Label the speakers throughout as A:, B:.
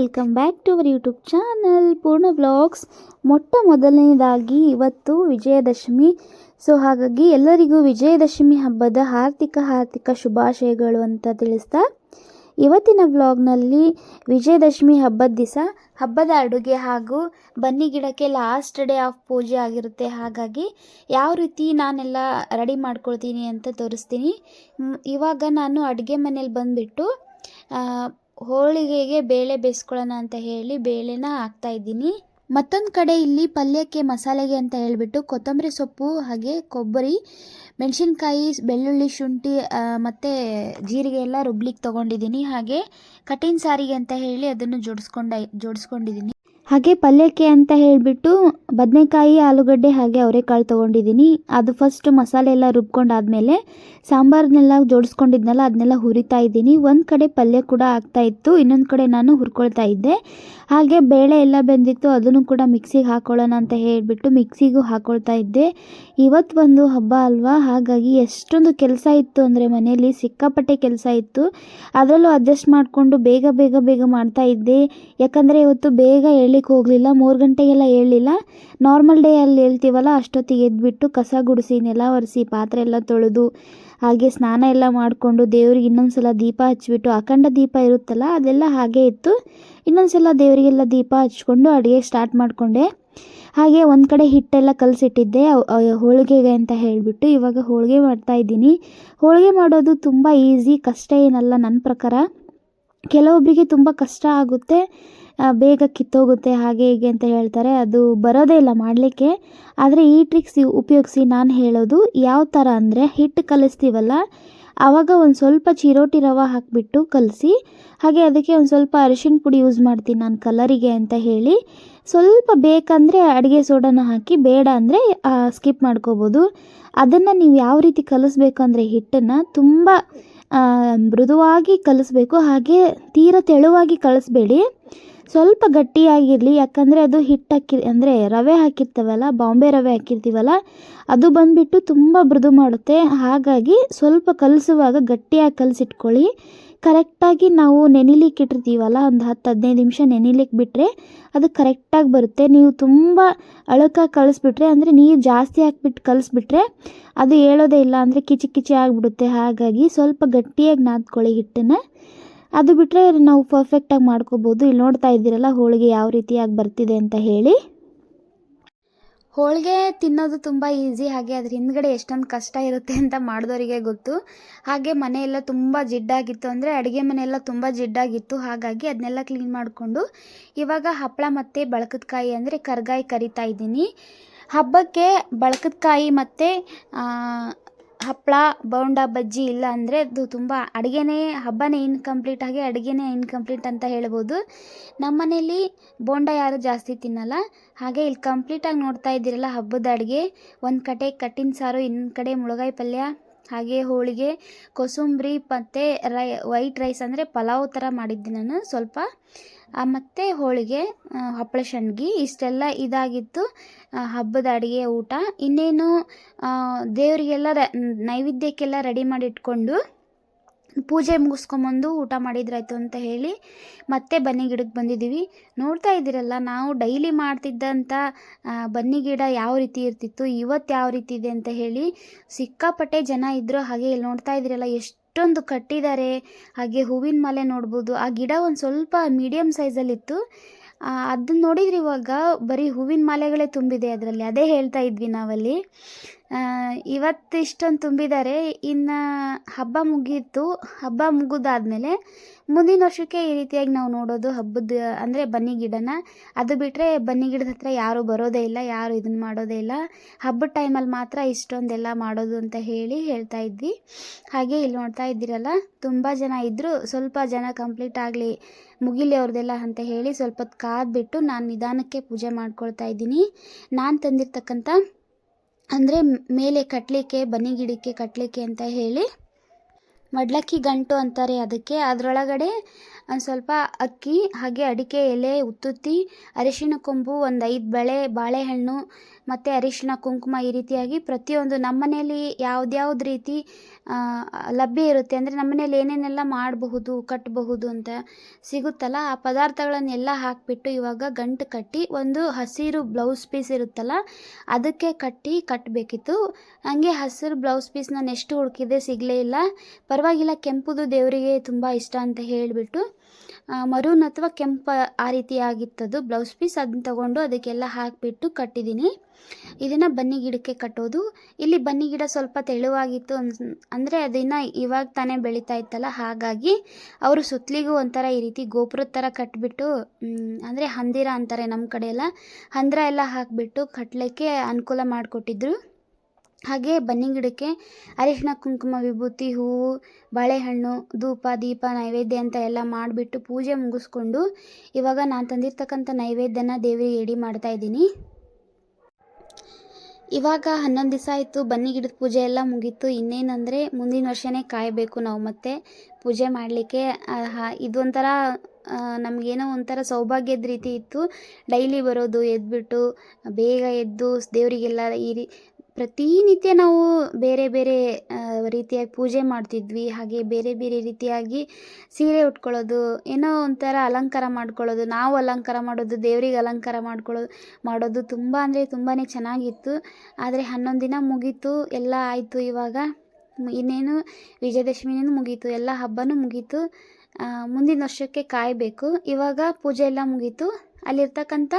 A: Welcome back to our YouTube channel Poorna blogs ಮೊಟ್ಟ ಮೊದಲನೇದಾಗಿ ಇವತ್ತು ವಿಜಯದಶಮಿ. ಸೊ ಹಾಗಾಗಿ ಎಲ್ಲರಿಗೂ ವಿಜಯದಶಮಿ ಹಬ್ಬದ ಆರ್ಥಿಕ ಆರ್ಥಿಕ ಶುಭಾಶಯಗಳು ಅಂತ ತಿಳಿಸ್ತಾ. ಇವತ್ತಿನ ವ್ಲಾಗ್ನಲ್ಲಿ ವಿಜಯದಶಮಿ ಹಬ್ಬದ ದಿವಸ ಹಬ್ಬದ ಅಡುಗೆ ಹಾಗೂ ಬನ್ನಿ ಗಿಡಕ್ಕೆ ಲಾಸ್ಟ್ ಡೇ ಆಫ್ ಪೂಜೆ ಆಗಿರುತ್ತೆ. ಹಾಗಾಗಿ ಯಾವ ರೀತಿ ನಾನೆಲ್ಲ ರೆಡಿ ಮಾಡ್ಕೊಳ್ತೀನಿ ಅಂತ ತೋರಿಸ್ತೀನಿ. ಇವಾಗ ನಾನು ಅಡುಗೆ ಮನೇಲಿ ಬಂದುಬಿಟ್ಟು ಹೋಳಿಗೆಗೆ ಬೇಳೆ ಬೇಯಿಸ್ಕೊಳ್ಳೋಣ ಅಂತ ಹೇಳಿ ಬೇಳೆನ ಹಾಕ್ತಾ ಇದ್ದೀನಿ. ಮತ್ತೊಂದು ಕಡೆ ಇಲ್ಲಿ ಪಲ್ಯಕ್ಕೆ ಮಸಾಲೆಗೆ ಅಂತ ಹೇಳಿಬಿಟ್ಟು ಕೊತ್ತಂಬರಿ ಸೊಪ್ಪು, ಹಾಗೆ ಕೊಬ್ಬರಿ, ಮೆಣಸಿನ್ಕಾಯಿ, ಬೆಳ್ಳುಳ್ಳಿ, ಶುಂಠಿ ಮತ್ತು ಜೀರಿಗೆ ಎಲ್ಲ ರುಬ್ಲಿಕ್ಕೆ ತೊಗೊಂಡಿದ್ದೀನಿ. ಹಾಗೆ ಕಠಿಣ ಸಾರಿಗೆ ಅಂತ ಹೇಳಿ ಅದನ್ನು ಜೋಡಿಸ್ಕೊಂಡ ಜೋಡಿಸ್ಕೊಂಡಿದ್ದೀನಿ. ಹಾಗೆ ಪಲ್ಯಕ್ಕೆ ಅಂತ ಹೇಳಿಬಿಟ್ಟು ಬದನೆಕಾಯಿ, ಆಲೂಗಡ್ಡೆ ಹಾಗೆ ಅವರೆಕಾಳು ತೊಗೊಂಡಿದ್ದೀನಿ. ಅದು ಫಸ್ಟ್ ಮಸಾಲೆ ಎಲ್ಲ ರುಬ್ಕೊಂಡಾದ್ಮೇಲೆ ಸಾಂಬಾರನ್ನೆಲ್ಲ ಜೋಡಿಸ್ಕೊಂಡಿದ್ನಲ್ಲ, ಅದನ್ನೆಲ್ಲ ಹುರಿತಾ ಇದ್ದೀನಿ. ಒಂದು ಕಡೆ ಪಲ್ಯ ಕೂಡ ಆಗ್ತಾ ಇತ್ತು, ಇನ್ನೊಂದು ಕಡೆ ನಾನು ಹುರ್ಕೊಳ್ತಾ ಇದ್ದೆ. ಹಾಗೆ ಬೇಳೆ ಎಲ್ಲ ಬೆಂದಿತ್ತು, ಅದನ್ನು ಕೂಡ ಮಿಕ್ಸಿಗೆ ಹಾಕೊಳ್ಳೋಣ ಅಂತ ಹೇಳಿಬಿಟ್ಟು ಮಿಕ್ಸಿಗೂ ಹಾಕೊಳ್ತಾ ಇದ್ದೆ. ಇವತ್ತು ಒಂದು ಹಬ್ಬ ಅಲ್ವಾ? ಹಾಗಾಗಿ ಎಷ್ಟೊಂದು ಕೆಲಸ ಇತ್ತು ಅಂದರೆ ಮನೆಯಲ್ಲಿ ಸಿಕ್ಕಾಪಟ್ಟೆ ಕೆಲಸ ಇತ್ತು. ಅದರಲ್ಲೂ ಅಡ್ಜಸ್ಟ್ ಮಾಡಿಕೊಂಡು ಬೇಗ ಬೇಗ ಬೇಗ ಮಾಡ್ತಾ ಇದ್ದೆ. ಯಾಕಂದರೆ ಇವತ್ತು ಬೇಗ ಏಳ್ಲಿಕ್ಕೆ ಹೋಗಲಿಲ್ಲ, ಮೂರು ಗಂಟೆಗೆಲ್ಲ ಏಳಲಿಲ್ಲ. ನಾರ್ಮಲ್ ಡೇ ಅಲ್ಲಿ ಹೇಳ್ತೀವಲ್ಲ, ಅಷ್ಟೊತ್ತಿಗೆ ಎದ್ಬಿಟ್ಟು ಕಸ ಗುಡಿಸಿ, ನೆಲ ಒರೆಸಿ, ಪಾತ್ರೆ ಎಲ್ಲ ತೊಳೆದು, ಹಾಗೆ ಸ್ನಾನ ಎಲ್ಲ ಮಾಡಿಕೊಂಡು ದೇವ್ರಿಗೆ ಇನ್ನೊಂದು ಸಲ ದೀಪ ಹಚ್ಬಿಟ್ಟು ಅಖಂಡ ದೀಪ ಇರುತ್ತಲ್ಲ, ಅದೆಲ್ಲ ಹಾಗೆ ಇತ್ತು. ಇನ್ನೊಂದು ಸಲ ದೇವರಿಗೆಲ್ಲ ದೀಪ ಹಚ್ಕೊಂಡು ಅಡುಗೆ ಸ್ಟಾರ್ಟ್ ಮಾಡಿಕೊಂಡೆ. ಹಾಗೆ ಒಂದು ಕಡೆ ಹಿಟ್ಟೆಲ್ಲ ಕಲಸಿಟ್ಟಿದ್ದೆ ಹೋಳಿಗೆಗೆ ಅಂತ ಹೇಳಿಬಿಟ್ಟು ಇವಾಗ ಹೋಳಿಗೆ ಮಾಡ್ತಾ ಇದ್ದೀನಿ. ಹೋಳಿಗೆ ಮಾಡೋದು ತುಂಬ ಈಸಿ ಕಷ್ಟ ಏನಲ್ಲ ನನ್ನ ಪ್ರಕಾರ. ಕೆಲವೊಬ್ಬರಿಗೆ ತುಂಬ ಕಷ್ಟ ಆಗುತ್ತೆ. ಬೇಗ ಕಿತ್ತೋಗುತ್ತೆ, ಹಾಗೆ ಹೀಗೆ ಅಂತ ಹೇಳ್ತಾರೆ. ಅದು ಬರೋದೇ ಇಲ್ಲ ಮಾಡಲಿಕ್ಕೆ. ಆದರೆ ಈ ಟ್ರಿಕ್ಸ್ ಉಪಯೋಗಿಸಿ ನಾನು ಹೇಳೋದು, ಯಾವ ಥರ ಅಂದರೆ ಹಿಟ್ಟು ಕಲಿಸ್ತೀವಲ್ಲ ಆವಾಗ ಒಂದು ಸ್ವಲ್ಪ ಚಿರೋಟಿ ರವೆ ಹಾಕಿಬಿಟ್ಟು ಕಲಸಿ, ಹಾಗೆ ಅದಕ್ಕೆ ಒಂದು ಸ್ವಲ್ಪ ಅರಿಶಿಣ ಪುಡಿ ಯೂಸ್ ಮಾಡ್ತೀನಿ ನಾನು ಕಲರಿಗೆ ಅಂತ ಹೇಳಿ. ಸ್ವಲ್ಪ ಬೇಕಂದರೆ ಅಡುಗೆ ಸೋಡಾನ ಹಾಕಿ, ಬೇಡ ಅಂದರೆ ಸ್ಕಿಪ್ ಮಾಡ್ಕೋಬೋದು. ಅದನ್ನು ನೀವು ಯಾವ ರೀತಿ ಕಲಿಸ್ಬೇಕು ಅಂದರೆ ಹಿಟ್ಟನ್ನು ತುಂಬ ಮೃದುವಾಗಿ ಕಲಿಸ್ಬೇಕು, ಹಾಗೆ ತೀರ ತೆಳುವಾಗಿ ಕಳಿಸ್ಬೇಡಿ ಸ್ವಲ್ಪ ಗಟ್ಟಿಯಾಗಿರಲಿ, ಯಾಕಂದರೆ ಅದು ಹಿಟ್ಟು ಹಾಕಿ ಅಂದರೆ ರವೆ ಹಾಕಿರ್ತೀವಲ್ಲ, ಬಾಂಬೆ ರವೆ ಹಾಕಿರ್ತೀವಲ್ಲ, ಅದು ಬಂದುಬಿಟ್ಟು ತುಂಬ ಮೃದು ಮಾಡುತ್ತೆ. ಹಾಗಾಗಿ ಸ್ವಲ್ಪ ಕಲಿಸುವಾಗ ಗಟ್ಟಿಯಾಗಿ ಕಲಸಿಟ್ಕೊಳ್ಳಿ. ಕರೆಕ್ಟಾಗಿ ನಾವು ನೆನಿಲಿಕ್ಕೆ ಇಟ್ಟಿರ್ತೀವಲ್ಲ, ಒಂದು ಹತ್ತು ಹದಿನೈದು ನಿಮಿಷ ನೆನಿಲಿಕ್ಕೆ ಬಿಟ್ಟರೆ ಅದು ಕರೆಕ್ಟಾಗಿ ಬರುತ್ತೆ. ನೀವು ತುಂಬ ಅಳಕಾಗಿ ಕಳಿಸ್ಬಿಟ್ರೆ ಅಂದರೆ ನೀರು ಜಾಸ್ತಿ ಹಾಕ್ಬಿಟ್ಟು ಕಲಿಸ್ಬಿಟ್ರೆ ಅದು ಹೇಳೋದೇ ಇಲ್ಲ, ಅಂದರೆ ಕಿಚಿ ಕಿಚಿ ಆಗಿಬಿಡುತ್ತೆ. ಹಾಗಾಗಿ ಸ್ವಲ್ಪ ಗಟ್ಟಿಯಾಗಿ ನಾದ್ಕೊಳ್ಳಿ ಹಿಟ್ಟನ್ನು. ಅದು ಬಿಟ್ಟರೆ ನಾವು ಪರ್ಫೆಕ್ಟಾಗಿ ಮಾಡ್ಕೋಬೋದು. ಇಲ್ಲಿ ನೋಡ್ತಾ ಇದ್ದೀರಲ್ಲ, ಹೋಳಿಗೆ ಯಾವ ರೀತಿಯಾಗಿ ಬರ್ತಿದೆ ಅಂತ ಹೇಳಿ. ಹೋಳಿಗೆ ತಿನ್ನೋದು ತುಂಬ ಈಸಿ ಹಾಗೆ ಅದ್ರ ಹಿಂದ್ಗಡೆ ಎಷ್ಟೊಂದು ಕಷ್ಟ ಇರುತ್ತೆ ಅಂತ ಮಾಡಿದವರಿಗೆ ಗೊತ್ತು. ಹಾಗೆ ಮನೆಯೆಲ್ಲ ತುಂಬ ಜಿಡ್ಡಾಗಿತ್ತು ಅಂದರೆ ಅಡುಗೆ ಮನೆಯೆಲ್ಲ ತುಂಬ ಜಿಡ್ಡಾಗಿತ್ತು. ಹಾಗಾಗಿ ಅದನ್ನೆಲ್ಲ ಕ್ಲೀನ್ ಮಾಡಿಕೊಂಡು ಇವಾಗ ಹಪ್ಪಳ ಮತ್ತು ಬಳಕದ ಕಾಯಿ ಅಂದರೆ ಕರ್ಗಾಯಿ ಕರಿತಾ ಇದ್ದೀನಿ. ಹಬ್ಬಕ್ಕೆ ಬಳಕದ ಕಾಯಿ ಮತ್ತು ಹಪ್ಪಳ ಬೋಂಡ, ಬಜ್ಜಿ ಇಲ್ಲ ಅಂದರೆ ಅದು ತುಂಬ ಅಡುಗೆನೇ, ಹಬ್ಬನೇ ಇನ್ಕಂಪ್ಲೀಟ್ ಆಗಿ ಅಡುಗೆನೇ ಇನ್ಕಂಪ್ಲೀಟ್ ಅಂತ ಹೇಳ್ಬೋದು. ನಮ್ಮ ಮನೇಲಿ ಬೋಂಡ ಯಾರು ಜಾಸ್ತಿ ತಿನ್ನಲ್ಲ. ಹಾಗೆ ಇಲ್ಲಿ ಕಂಪ್ಲೀಟಾಗಿ ನೋಡ್ತಾ ಇದ್ದೀರಲ್ಲ ಹಬ್ಬದ ಅಡುಗೆ. ಒಂದು ಕಡೆ ಕಟ್ಟಿನ ಸಾರು, ಇನ್ನೊಂದು ಕಡೆ ಮುಳಗಾಯಿ ಪಲ್ಯ, ಹಾಗೆ ಹೋಳಿಗೆ, ಕೊಸುಂಬ್ರಿ, ಮತ್ತು ರೈ ವೈಟ್ ರೈಸ್ ಅಂದರೆ ಪಲಾವ್ ಥರ ಮಾಡಿದ್ದೆ ನಾನು ಸ್ವಲ್ಪ. ಮತ್ತು ಹೋಳಿಗೆ ಹಪ್ಪಳ ಸಂಡ್ಗಿ ಇಷ್ಟೆಲ್ಲ ಇದಾಗಿತ್ತು. ಹಬ್ಬದ ಅಡುಗೆ ಊಟ. ಇನ್ನೇನು ದೇವರಿಗೆಲ್ಲ ರ- ನೈವೇದ್ಯಕ್ಕೆಲ್ಲ ರೆಡಿ ಮಾಡಿ ಇಟ್ಕೊಂಡು ಪೂಜೆ ಮುಗಿಸ್ಕೊಂಬಂದು ಊಟ ಮಾಡಿದ್ರಾಯ್ತು ಅಂತ ಹೇಳಿ ಮತ್ತೆ ಬನ್ನಿ ಗಿಡಕ್ಕೆ ಬಂದಿದ್ದೀವಿ. ನೋಡ್ತಾ ಇದ್ದೀರಲ್ಲ, ನಾವು ಡೈಲಿ ಮಾಡ್ತಿದ್ದಂಥ ಬನ್ನಿ ಗಿಡ ಯಾವ ರೀತಿ ಇರ್ತಿತ್ತು, ಇವತ್ತು ಯಾವ ರೀತಿ ಇದೆ ಅಂತ ಹೇಳಿ ಸಿಕ್ಕಾಪಟ್ಟೆ ಜನ ಇದ್ದರು ಹಾಗೆ ಇಲ್ಲಿ ನೋಡ್ತಾ ಇದ್ದೀರಲ್ಲ ಎಷ್ಟೊಂದು ಕಟ್ಟಿದ್ದಾರೆ. ಹಾಗೆ ಹೂವಿನ ಮಾಲೆ ನೋಡ್ಬೋದು. ಆ ಗಿಡ ಒಂದು ಸ್ವಲ್ಪ ಮೀಡಿಯಮ್ ಸೈಜಲ್ಲಿತ್ತು ಅದನ್ನ ನೋಡಿದ್ರೆ ಇವಾಗ ಬರೀ ಹೂವಿನ ಮಾಲೆಗಳೇ ತುಂಬಿದೆ ಅದರಲ್ಲಿ. ಅದೇ ಹೇಳ್ತಾ ಇದ್ವಿ ನಾವಲ್ಲಿ. ಇವತ್ತು ಇಷ್ಟೊಂದು ತುಂಬಿದ್ದಾರೆ ಇನ್ನು ಹಬ್ಬ ಮುಗೀತು, ಹಬ್ಬ ಮುಗಿದಾದ್ಮೇಲೆ ಮುಂದಿನ ವರ್ಷಕ್ಕೆ ಈ ರೀತಿಯಾಗಿ ನಾವು ನೋಡೋದು ಹಬ್ಬದ, ಅಂದರೆ ಬನ್ನಿ ಗಿಡನ. ಅದು ಬಿಟ್ಟರೆ ಬನ್ನಿ ಗಿಡದ ಹತ್ರ ಯಾರೂ ಬರೋದೇ ಇಲ್ಲ, ಯಾರು ಇದನ್ನ ಮಾಡೋದೇ ಇಲ್ಲ. ಹಬ್ಬದ ಟೈಮಲ್ಲಿ ಮಾತ್ರ ಇಷ್ಟೊಂದೆಲ್ಲ ಮಾಡೋದು ಅಂತ ಹೇಳಿ ಹೇಳ್ತಾ ಇದ್ವಿ. ಹಾಗೆ ಇಲ್ಲಿ ನೋಡ್ತಾ ಇದ್ದೀರಲ್ಲ, ತುಂಬ ಜನ ಇದ್ದರು ಸ್ವಲ್ಪ ಜನ ಕಂಪ್ಲೀಟ್ ಆಗಲಿ, ಮುಗಿಲಿ ಅವ್ರದ್ದೆಲ್ಲ ಅಂತ ಹೇಳಿ ಸ್ವಲ್ಪ ಕಾದ್ಬಿಟ್ಟು ನಾನು ನಿಧಾನಕ್ಕೆ ಪೂಜೆ ಮಾಡ್ಕೊಳ್ತಾ ಇದ್ದೀನಿ. ನಾನು ತಂದಿರ್ತಕ್ಕಂಥ ಅಂದರೆ ಮೇಲೆ ಕಟ್ಟಲಿಕ್ಕೆ ಬನ್ನಿ ಗಿಡಕ್ಕೆ ಕಟ್ಟಲಿಕ್ಕೆ ಅಂತ ಹೇಳಿ ಮಡ್ಲಕ್ಕಿ ಗಂಟು ಅಂತಾರೆ ಅದಕ್ಕೆ. ಅದರೊಳಗಡೆ ಒಂದು ಸ್ವಲ್ಪ ಅಕ್ಕಿ, ಹಾಗೆ ಅಡಿಕೆ ಎಲೆ ಉತ್ತುತ್ತಿ, ಅರಿಶಿನ ಕೊಂಬು, ಒಂದು ಐದು ಬಳೆ ಬಾಳೆಹಣ್ಣು ಮತ್ತು ಅರಿಶಿನ ಕುಂಕುಮ ಈ ರೀತಿಯಾಗಿ ಪ್ರತಿಯೊಂದು ನಮ್ಮನೇಲಿ ಯಾವ್ದ್ಯಾವ್ದು ರೀತಿ ಲಭ್ಯ ಇರುತ್ತೆ ಅಂದರೆ ನಮ್ಮ ಮನೇಲಿ ಏನೇನೆಲ್ಲ ಮಾಡಬಹುದು ಕಟ್ಟಬಹುದು ಅಂತ ಸಿಗುತ್ತಲ್ಲ, ಆ ಪದಾರ್ಥಗಳನ್ನೆಲ್ಲ ಹಾಕಿಬಿಟ್ಟು ಇವಾಗ ಗಂಟು ಕಟ್ಟಿ ಒಂದು ಹಸಿರು ಬ್ಲೌಸ್ ಪೀಸ್ ಇರುತ್ತಲ್ಲ, ಅದಕ್ಕೆ ಕಟ್ಟಿ ಕಟ್ಟಬೇಕಿತ್ತು ಹಂಗೆ ಹಸಿರು ಬ್ಲೌಸ್ ಪೀಸ್ ನಾನು ಎಷ್ಟು ಹುಡುಕಿದೆ ಸಿಗಲೇ ಇಲ್ಲ. ಪರವಾಗಿಲ್ಲ, ಕೆಂಪುದು ದೇವರಿಗೆ ತುಂಬ ಇಷ್ಟ ಅಂತ ಹೇಳಿಬಿಟ್ಟು ಮರೂನ್ ಅಥವಾ ಕೆಂಪು ಆ ರೀತಿಯಾಗಿತ್ತದು. ಬ್ಲೌಸ್ ಪೀಸ್ ಅದನ್ನ ತಗೊಂಡು ಅದಕ್ಕೆಲ್ಲ ಹಾಕಿಬಿಟ್ಟು ಕಟ್ಟಿದ್ದೀನಿ. ಇದನ್ನು ಬನ್ನಿ ಗಿಡಕ್ಕೆ ಕಟ್ಟೋದು. ಇಲ್ಲಿ ಬನ್ನಿ ಗಿಡ ಸ್ವಲ್ಪ ತೆಳುವಾಗಿತ್ತು ಅನ್ಸ್ ಅಂದರೆ ಅದನ್ನು ಇವಾಗ ತಾನೇ ಬೆಳೀತಾ ಇತ್ತಲ್ಲ, ಹಾಗಾಗಿ ಅವರು ಸುತ್ತಲಿಗೂ ಒಂಥರ ಈ ರೀತಿ ಗೋಪುರದ ಥರ ಕಟ್ಟಿಬಿಟ್ಟು ಅಂದರೆ ಹಂದಿರ ಅಂತಾರೆ ನಮ್ಮ ಕಡೆ ಹಂದಿರ ಹಂದ್ರ ಎಲ್ಲ ಹಾಕಿಬಿಟ್ಟು ಕಟ್ಟಲಿಕ್ಕೆ ಅನುಕೂಲ ಮಾಡಿಕೊಟ್ಟಿದ್ರು. ಹಾಗೆ ಬನ್ನಿ ಗಿಡಕ್ಕೆ ಅರಿಶಿಣ ಕುಂಕುಮ, ವಿಭೂತಿ, ಹೂವು, ಬಾಳೆಹಣ್ಣು, ಧೂಪ, ದೀಪ, ನೈವೇದ್ಯ ಅಂತ ಎಲ್ಲ ಮಾಡಿಬಿಟ್ಟು ಪೂಜೆ ಮುಗಿಸ್ಕೊಂಡು ಇವಾಗ ನಾನು ತಂದಿರ್ತಕ್ಕಂಥ ನೈವೇದ್ಯನ ದೇವರಿಗೆ ಎಡಿ ಮಾಡ್ತಾ ಇದ್ದೀನಿ. ಇವಾಗ ಹನ್ನೊಂದು ದಿವಸ ಆಯಿತು, ಬನ್ನಿ ಗಿಡದ ಪೂಜೆ ಎಲ್ಲ ಮುಗೀತು. ಇನ್ನೇನಂದರೆ ಮುಂದಿನ ವರ್ಷನೇ ಕಾಯಬೇಕು ನಾವು ಮತ್ತೆ ಪೂಜೆ ಮಾಡಲಿಕ್ಕೆ. ಇದೊಂಥರ ನಮಗೇನೋ ಒಂಥರ ಸೌಭಾಗ್ಯದ ರೀತಿ ಇತ್ತು. ಡೈಲಿ ಬರೋದು ಎದ್ದುಬಿಟ್ಟು ಬೇಗ ಎದ್ದು ದೇವರಿಗೆಲ್ಲ ಈ ರೀ ಪ್ರತಿನಿತ್ಯ ನಾವು ಬೇರೆ ಬೇರೆ ರೀತಿಯಾಗಿ ಪೂಜೆ ಮಾಡ್ತಿದ್ವಿ. ಹಾಗೆ ಬೇರೆ ಬೇರೆ ರೀತಿಯಾಗಿ ಸೀರೆ ಉಟ್ಕೊಳ್ಳೋದು, ಏನೋ ಒಂಥರ ಅಲಂಕಾರ ಮಾಡ್ಕೊಳ್ಳೋದು. ನಾವು ಅಲಂಕಾರ ಮಾಡೋದು, ದೇವ್ರಿಗೆ ಅಲಂಕಾರ ಮಾಡ್ಕೊಳ್ಳೋದು ಮಾಡೋದು ತುಂಬ ಅಂದರೆ ತುಂಬಾ ಚೆನ್ನಾಗಿತ್ತು. ಆದರೆ ಹನ್ನೊಂದು ದಿನ ಮುಗೀತು, ಎಲ್ಲ ಆಯಿತು ಇವಾಗ. ಇನ್ನೇನು ವಿಜಯದಶಮಿನೂ ಮುಗೀತು, ಎಲ್ಲ ಹಬ್ಬನೂ ಮುಗೀತು. ಮುಂದಿನ ವರ್ಷಕ್ಕೆ ಕಾಯಬೇಕು. ಇವಾಗ ಪೂಜೆ ಎಲ್ಲ ಮುಗೀತು. ಅಲ್ಲಿರ್ತಕ್ಕಂಥ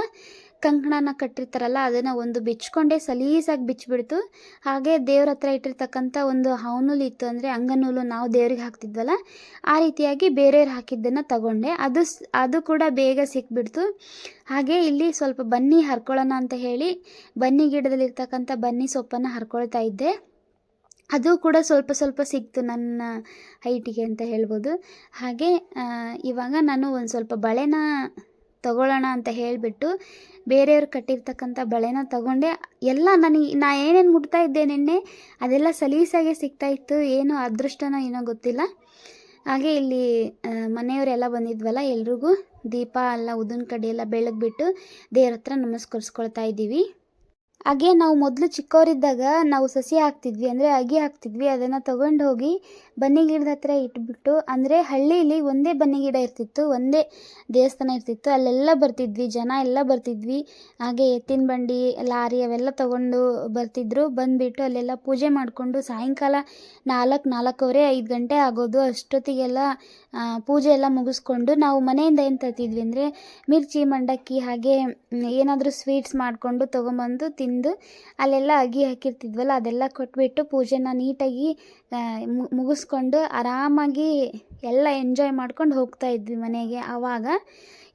A: ಕಂಕಣನ ಕಟ್ಟಿರ್ತಾರಲ್ಲ, ಅದನ್ನು ಒಂದು ಬಿಚ್ಕೊಂಡೆ ಸಲೀಸಾಗಿ ಬಿಚ್ಚಿಬಿಡ್ತು ಹಾಗೆ ದೇವ್ರ ಹತ್ರ ಇಟ್ಟಿರ್ತಕ್ಕಂಥ ಒಂದು ಹಾವ್ನೂಲು ಇತ್ತು ಅಂದರೆ ಅಂಗನೂಲು ನಾವು ದೇವ್ರಿಗೆ ಹಾಕ್ತಿದ್ವಲ್ಲ, ಆ ರೀತಿಯಾಗಿ ಬೇರೆಯವ್ರು ಹಾಕಿದ್ದನ್ನು ತಗೊಂಡೆ. ಅದು ಅದು ಕೂಡ ಬೇಗ ಸಿಕ್ಬಿಡ್ತು. ಹಾಗೆ ಇಲ್ಲಿ ಸ್ವಲ್ಪ ಬನ್ನಿ ಹರ್ಕೊಳ್ಳೋಣ ಅಂತ ಹೇಳಿ ಬನ್ನಿ ಗಿಡದಲ್ಲಿರ್ತಕ್ಕಂಥ ಬನ್ನಿ ಸೊಪ್ಪನ್ನು ಹರ್ಕೊಳ್ತಾ ಇದ್ದೆ. ಅದು ಕೂಡ ಸ್ವಲ್ಪ ಸ್ವಲ್ಪ ಸಿಕ್ತು ನನ್ನ ಹೈಟಿಗೆ ಅಂತ ಹೇಳ್ಬೋದು. ಹಾಗೆ ಇವಾಗ ನಾನು ಒಂದು ಸ್ವಲ್ಪ ಬಳೆನ ತಗೊಳ್ಳೋಣ ಅಂತ ಹೇಳಿಬಿಟ್ಟು ಬೇರೆಯವ್ರು ಕಟ್ಟಿರ್ತಕ್ಕಂಥ ಬಳೆನ ತಗೊಂಡೆ. ಎಲ್ಲ ನನಗೆ ನಾ ಏನೇನು ಮುಟ್ತಾ ಇದ್ದೆ ನಿನ್ನೆ, ಅದೆಲ್ಲ ಸಲೀಸಾಗೆ ಸಿಗ್ತಾಯಿತ್ತು ಏನು ಅದೃಷ್ಟನೋ ಏನೋ ಗೊತ್ತಿಲ್ಲ. ಹಾಗೆ ಇಲ್ಲಿ ಮನೆಯವರೆಲ್ಲ ಬಂದಿದ್ವಲ್ಲ ಎಲ್ರಿಗೂ. ದೀಪ, ಎಲ್ಲ ಉದ್ದಿನ ಕಡ್ಡಿ ಎಲ್ಲ ಬೆಳಗ್ಬಿಟ್ಟು ದೇವ್ರ ಹತ್ರ ನಮಸ್ಕರಿಸ್ಕೊಳ್ತಾ ಇದ್ದೀವಿ. ಹಾಗೆ ನಾವು ಮೊದಲು ಚಿಕ್ಕವರಿದ್ದಾಗ ನಾವು ಸಸಿ ಹಾಕ್ತಿದ್ವಿ ಅಂದರೆ ಅಗಿ ಹಾಕ್ತಿದ್ವಿ, ಅದನ್ನು ತಗೊಂಡು ಹೋಗಿ ಬನ್ನಿ ಗಿಡದ ಹತ್ರ ಇಟ್ಬಿಟ್ಟು, ಅಂದರೆ ಹಳ್ಳಿಯಲ್ಲಿ ಒಂದೇ ಬನ್ನಿ ಗಿಡ ಇರ್ತಿತ್ತು, ಒಂದೇ ದೇವಸ್ಥಾನ ಇರ್ತಿತ್ತು, ಅಲ್ಲೆಲ್ಲ ಬರ್ತಿದ್ವಿ, ಜನ ಎಲ್ಲ ಬರ್ತಿದ್ವಿ. ಹಾಗೆ ಎತ್ತಿನ ಬಂಡಿ, ಲಾರಿ ಅವೆಲ್ಲ ತಗೊಂಡು ಬರ್ತಿದ್ರು, ಬಂದುಬಿಟ್ಟು ಅಲ್ಲೆಲ್ಲ ಪೂಜೆ ಮಾಡಿಕೊಂಡು ಸಾಯಂಕಾಲ ನಾಲ್ಕು, ನಾಲ್ಕೂವರೆ, ಐದು ಗಂಟೆ ಆಗೋದು ಅಷ್ಟೊತ್ತಿಗೆಲ್ಲ ಪೂಜೆ ಎಲ್ಲ ಮುಗಿಸ್ಕೊಂಡು ನಾವು ಮನೆಯಿಂದ ಏನು ತರ್ತಿದ್ವಿ ಅಂದರೆ ಮಿರ್ಚಿ, ಮಂಡಕ್ಕಿ ಹಾಗೆ ಏನಾದರೂ ಸ್ವೀಟ್ಸ್ ಮಾಡಿಕೊಂಡು ತೊಗೊಂಬಂದು ತಿಂದು ಅಲ್ಲೆಲ್ಲ ಅಗಿ ಹಾಕಿರ್ತಿದ್ವಲ್ಲ, ಅದೆಲ್ಲ ಕೊಟ್ಬಿಟ್ಟು ಪೂಜೆನ ನೀಟಾಗಿ ಮುಗಿಸ್ಕೊಂಡು ಆರಾಮಾಗಿ ಎಲ್ಲ ಎಂಜಾಯ್ ಮಾಡ್ಕೊಂಡು ಹೋಗ್ತಾ ಇದ್ವಿ ಮನೆಗೆ ಆವಾಗ.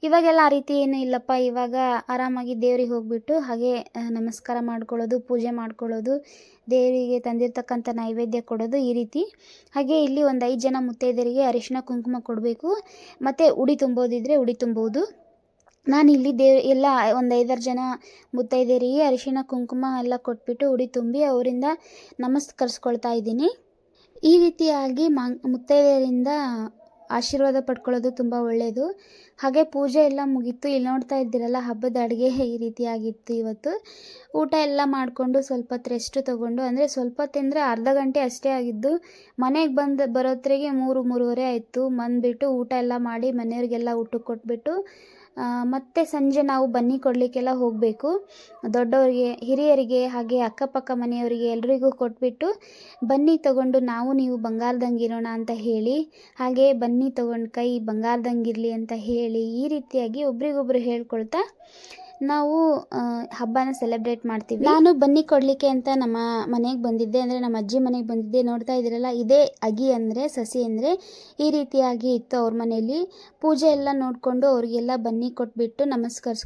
A: ಇವಾಗೆಲ್ಲ ಆ ರೀತಿ ಏನೂ ಇಲ್ಲಪ್ಪ, ಇವಾಗ ಆರಾಮಾಗಿ ದೇವ್ರಿಗೆ ಹೋಗ್ಬಿಟ್ಟು ಹಾಗೆ ನಮಸ್ಕಾರ ಮಾಡ್ಕೊಳ್ಳೋದು, ಪೂಜೆ ಮಾಡ್ಕೊಳ್ಳೋದು, ದೇವರಿಗೆ ತಂದಿರ್ತಕ್ಕಂಥ ನೈವೇದ್ಯ ಕೊಡೋದು ಈ ರೀತಿ. ಹಾಗೆ ಇಲ್ಲಿ ಒಂದು ಐದು ಜನ ಮುತ್ತೈದೆಯರಿಗೆ ಅರಿಶಿನ, ಕುಂಕುಮ ಕೊಡಬೇಕು. ಮತ್ತು ಉಡಿ ತುಂಬೋದಿದ್ರೆ ಉಡಿ ತುಂಬೋದು. ನಾನಿಲ್ಲಿ ದೇವ್, ಎಲ್ಲ ಒಂದು ಐದಾರು ಜನ ಮುತ್ತೈದೆಯರಿಗೆ ಅರಿಶಿನ ಕುಂಕುಮ ಎಲ್ಲ ಕೊಟ್ಬಿಟ್ಟು ಉಡಿ ತುಂಬಿ ಅವರಿಂದ ನಮಸ್ಕರಿಸ್ಕೊಳ್ತಾ ಇದ್ದೀನಿ. ಈ ರೀತಿಯಾಗಿ ಮುತ್ತೈದೆಯರಿಂದ ಆಶೀರ್ವಾದ ಪಡ್ಕೊಳ್ಳೋದು ತುಂಬ ಒಳ್ಳೆಯದು ಹಾಗೆ ಪೂಜೆ ಎಲ್ಲ ಮುಗೀತು. ಇಲ್ಲಿ ನೋಡ್ತಾ ಇದ್ದೀರಲ್ಲ, ಹಬ್ಬದ ಅಡುಗೆ ಈ ರೀತಿಯಾಗಿತ್ತು ಇವತ್ತು. ಊಟ ಎಲ್ಲ ಮಾಡಿಕೊಂಡು ಸ್ವಲ್ಪ ಹೊತ್ತು ರೆಸ್ಟ್ ತೊಗೊಂಡು, ಅಂದರೆ ಸ್ವಲ್ಪ ತಿಂದರೆ ಅರ್ಧ ಗಂಟೆ ಅಷ್ಟೇ ಆಗಿದ್ದು, ಮನೆಗೆ ಬಂದು, ಬರೋತ್ರಿಗೆ ಮೂರು, ಮೂರುವರೆ ಆಯಿತು. ಬಂದುಬಿಟ್ಟು ಊಟ ಎಲ್ಲ ಮಾಡಿ ಮನೆಯವ್ರಿಗೆಲ್ಲ ಊಟಕ್ಕೆ ಕೊಟ್ಬಿಟ್ಟು ಮತ್ತು ಸಂಜೆ ನಾವು ಬನ್ನಿ ಕೊಡಲಿಕ್ಕೆಲ್ಲ ಹೋಗಬೇಕು. ದೊಡ್ಡವರಿಗೆ, ಹಿರಿಯರಿಗೆ ಹಾಗೆ ಅಕ್ಕಪಕ್ಕ ಮನೆಯವರಿಗೆ ಎಲ್ರಿಗೂ ಕೊಟ್ಬಿಟ್ಟು ಬನ್ನಿ ತಗೊಂಡು ನಾವು ನೀವು ಬಂಗಾರದಂಗಿರೋಣ ಅಂತ ಹೇಳಿ, ಹಾಗೆ ಬನ್ನಿ ತಗೊಂಡು ಕೈ ಬಂಗಾರದಂಗಿರಲಿ ಅಂತ ಹೇಳಿ ಈ ರೀತಿಯಾಗಿ ಒಬ್ರಿಗೊಬ್ರು ಹೇಳ್ಕೊಳ್ತಾ ನಾವು ಹಬ್ಬನ ಸೆಲೆಬ್ರೇಟ್ ಮಾಡ್ತೀವಿ. ನಾನು ಬನ್ನಿ ಕೊಡಲಿಕ್ಕೆ ಅಂತ ನಮ್ಮ ಮನೆಗೆ ಬಂದಿದ್ದೆ ಅಂದರೆ, ನಮ್ಮ ಅಜ್ಜಿ ಮನೆಗೆ ಬಂದಿದ್ದೆ. ನೋಡ್ತಾ ಇದ್ದೀರಲ್ಲ, ಇದೇ ಅಗಿ ಅಂದರೆ, ಸಸಿ ಅಂದರೆ ಈ ರೀತಿಯಾಗಿ ಇತ್ತು ಅವ್ರ ಮನೆಯಲ್ಲಿ. ಪೂಜೆ ಎಲ್ಲ ನೋಡಿಕೊಂಡು ಅವರಿಗೆಲ್ಲ ಬನ್ನಿ ಕೊಟ್ಬಿಟ್ಟು ನಮಸ್ಕರಿಸ್ಕೊಂಡು